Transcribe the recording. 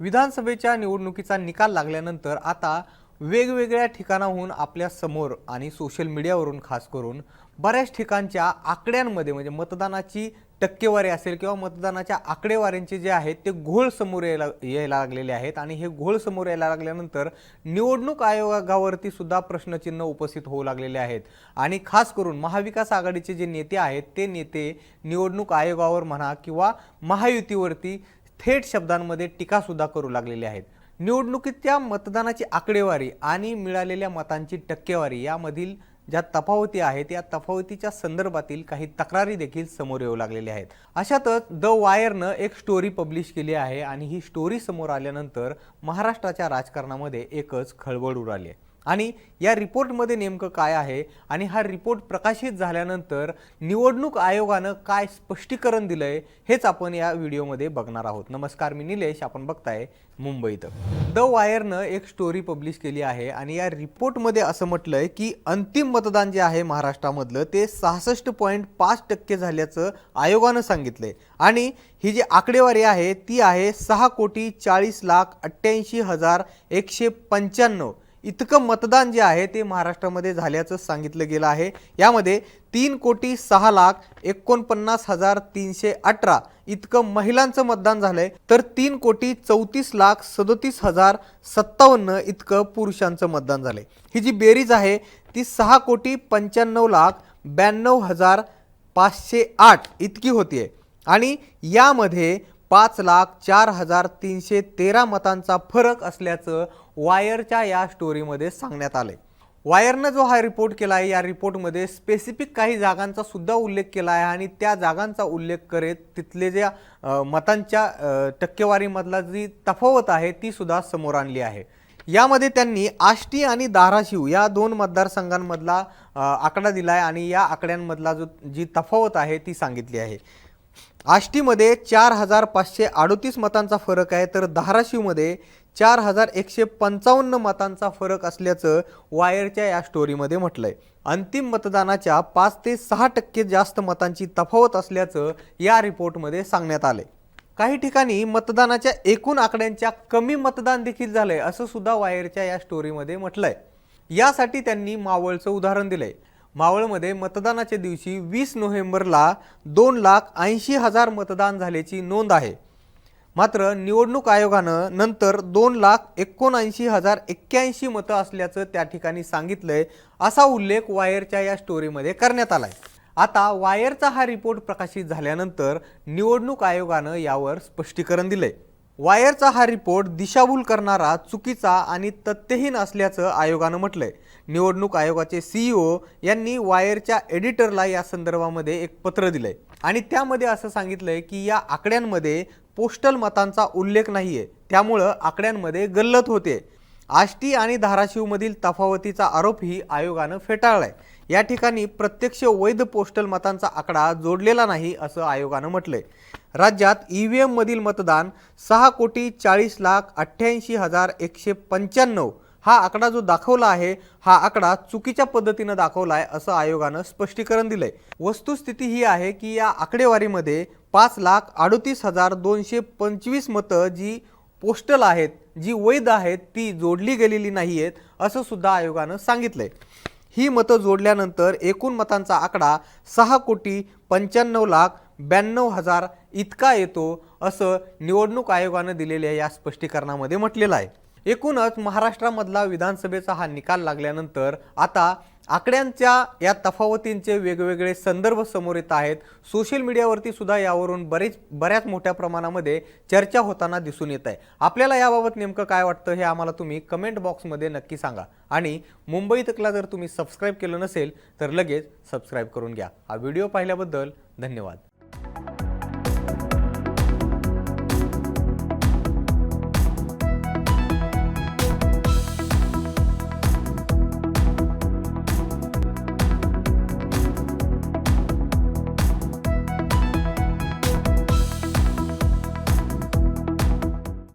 विधानसभेच्या निवडणुकीचा निकाल लागल्यानंतर आता वेगवेगळ्या ठिकाणाहून आपल्यासमोर आणि सोशल मीडियावरून खास करून बऱ्याच ठिकाणच्या आकड्यांमध्ये म्हणजे मतदानाची टक्केवारी असेल किंवा मतदानाच्या आकडेवारींचे जे आहेत ते घोळ समोर यायला यायला लागलेले आहेत. आणि हे घोळ समोर यायला लागल्यानंतर निवडणूक आयोगावरती सुद्धा प्रश्नचिन्ह उपस्थित होऊ लागलेले आहेत. आणि खास करून महाविकास आघाडीचे जे नेते आहेत ते नेते निवडणूक आयोगावर म्हणा किंवा महायुतीवरती थेट शब्दांमध्ये टीकासुद्धा करू लागलेले आहेत. निवडणुकीतल्या मतदानाची आकडेवारी आणि मिळालेल्या मतांची टक्केवारी यामधील ज्या तफावती आहेत या तफावतीच्या संदर्भातील काही तक्रारी देखील समोर येऊ लागलेल्या आहेत. अशातच द वायरनं एक स्टोरी पब्लिश केली आहे आणि ही स्टोरी समोर आल्यानंतर महाराष्ट्राच्या राजकारणामध्ये एकच खळबळ उडाली आहे. आणि या रिपोर्टमध्ये नेमकं काय आहे? आणि हा रिपोर्ट प्रकाशित झाल्यानंतर निवडणूक आयोगानं काय स्पष्टीकरण दिलं आहे हेच आपण या व्हिडिओमध्ये बघणार आहोत. नमस्कार मी निलेश. आपण बघताय मुंबईत द वायरनं एक स्टोरी पब्लिश केली आहे आणि या रिपोर्टमध्ये असं म्हटलंय की अंतिम मतदान जे आहे महाराष्ट्रामधलं ते सहासष्ट पॉईंट पाच टक्के झाल्याचं आयोगानं सांगितलंय. आणि ही जी आकडेवारी आहे ती आहे सहा कोटी चाळीस लाख अठ्ठ्याऐंशी हजार एकशे पंच्याण्णव. इतकं मतदान जे आहे ते महाराष्ट्रामध्ये झाल्याचं सांगितलं गेलं आहे. यामध्ये तीन कोटी सहा लाख एकोणपन्नास हजार तीनशे अठरा इतकं महिलांचं मतदान झालंय. तर तीन कोटी चौतीस लाख सदोतीस हजार सत्तावन्न इतकं पुरुषांचं मतदान झालंय. ही जी बेरीज आहे ती सहा कोटी पंच्याण्णव लाख ब्याण्णव हजार पाचशे आठ इतकी होतीये. आणि यामध्ये पाच लाख चार हजार तीनशे तेरा मतांचा फरक असल्याचं वायरच्या या स्टोरीमध्ये सांगण्यात आलं वायरनं जो हा रिपोर्ट केला आहे या रिपोर्टमध्ये स्पेसिफिक काही जागांचा सुद्धा उल्लेख केला आहे आणि त्या जागांचा उल्लेख करीत तिथले ज्या मतांच्या टक्केवारीमधला जी तफावत आहे ती सुद्धा समोर आणली आहे. यामध्ये त्यांनी आष्टी आणि धाराशिव या दोन मतदारसंघांमधला आकडा दिला आहे आणि या आकड्यांमधला जो जी तफावत आहे ती सांगितली आहे. आष्टीमध्ये चार हजार पाचशे अडोतीस मतांचा फरक आहे तर धाराशिवमध्ये चार हजार एकशे पंचावन्न मतांचा फरक असल्याचं वायरच्या या स्टोरीमध्ये म्हटलंय. अंतिम मतदानाच्या पाच ते सहा टक्के जास्त मतांची तफावत असल्याचं या रिपोर्टमध्ये सांगण्यात आलंय. काही ठिकाणी मतदानाच्या एकूण आकड्यांच्या कमी मतदान देखील झालंय असं सुद्धा वायरच्या या स्टोरीमध्ये म्हटलंय. यासाठी त्यांनी मावळचं उदाहरण दिलंय. मावळमध्ये मतदानाच्या दिवशी वीस नोव्हेंबरला दोन लाख ऐंशी हजार मतदान झाल्याची नोंद आहे. मात्र निवडणूक आयोगानं नंतर दोन लाख एकोणऐंशी हजार एक्क्याऐंशी मतं असल्याचं त्या ठिकाणी सांगितलंय असा उल्लेख वायरच्या या स्टोरीमध्ये करण्यात आलाय. आता वायरचा हा रिपोर्ट प्रकाशित झाल्यानंतर निवडणूक आयोगानं यावर स्पष्टीकरण दिलंय. वायरचा हा रिपोर्ट दिशाभूल करणारा चुकीचा आणि तथ्यहीन असल्याचं आयोगानं म्हटलंय. निवडणूक आयोगाचे सीईओ यांनी वायरच्या एडिटरला या संदर्भामध्ये एक पत्र दिलंय. आणि त्यामध्ये असं सांगितलंय की या आकड्यांमध्ये पोस्टल मतांचा उल्लेख नाहीये. त्यामुळं आकड्यांमध्ये गल्लत होते. आष्टी आणि धाराशिवमधील तफावतीचा आरोपही आयोगानं फेटाळलाय. या ठिकाणी प्रत्यक्ष वैध पोस्टल मतांचा आकडा जोडलेला नाही असं आयोगानं म्हटलंय. राज्यात ई व्ही एममधील मतदान सहा कोटी चाळीस लाख अठ्ठ्याऐंशी हजार एकशे पंच्याण्णव. हा आकडा जो दाखवला आहे हा आकडा चुकीच्या पद्धतीनं दाखवला आहे असं आयोगानं स्पष्टीकरण दिलंय. वस्तुस्थिती ही आहे की या आकडेवारीमध्ये पाच लाख अडोतीस हजार दोनशे पंचवीस मतं जी पोस्टल आहेत जी वैध आहेत ती जोडली गेलेली नाही आहेत असं सुद्धा आयोगानं सांगितलंय. ही मतं जोडल्यानंतर एकूण मतांचा आकडा सहा कोटी पंच्याण्णव लाख ब्याण्णव हजार इतका येतो असं निवडणूक आयोगानं दिलेल्या या स्पष्टीकरणामध्ये म्हटलेलं आहे. एकूणच महाराष्ट्रामधला विधानसभेचा हा निकाल लागल्यानंतर आता आकड्यांच्या या तफावतींचे वेगवेगळे संदर्भ समोर येत आहेत. सोशल मीडियावरती सुद्धा यावरून बरेच बऱ्याच मोठ्या प्रमाणामध्ये चर्चा होताना दिसून येत आहे. आपल्याला याबाबत नेमकं काय वाटतं हे आम्हाला तुम्ही कमेंट बॉक्समध्ये नक्की सांगा. आणि मुंबई तकला जर तुम्ही सबस्क्राईब केलं नसेल तर लगेच सबस्क्राईब करून घ्या. हा व्हिडिओ पाहिल्याबद्दल धन्यवाद.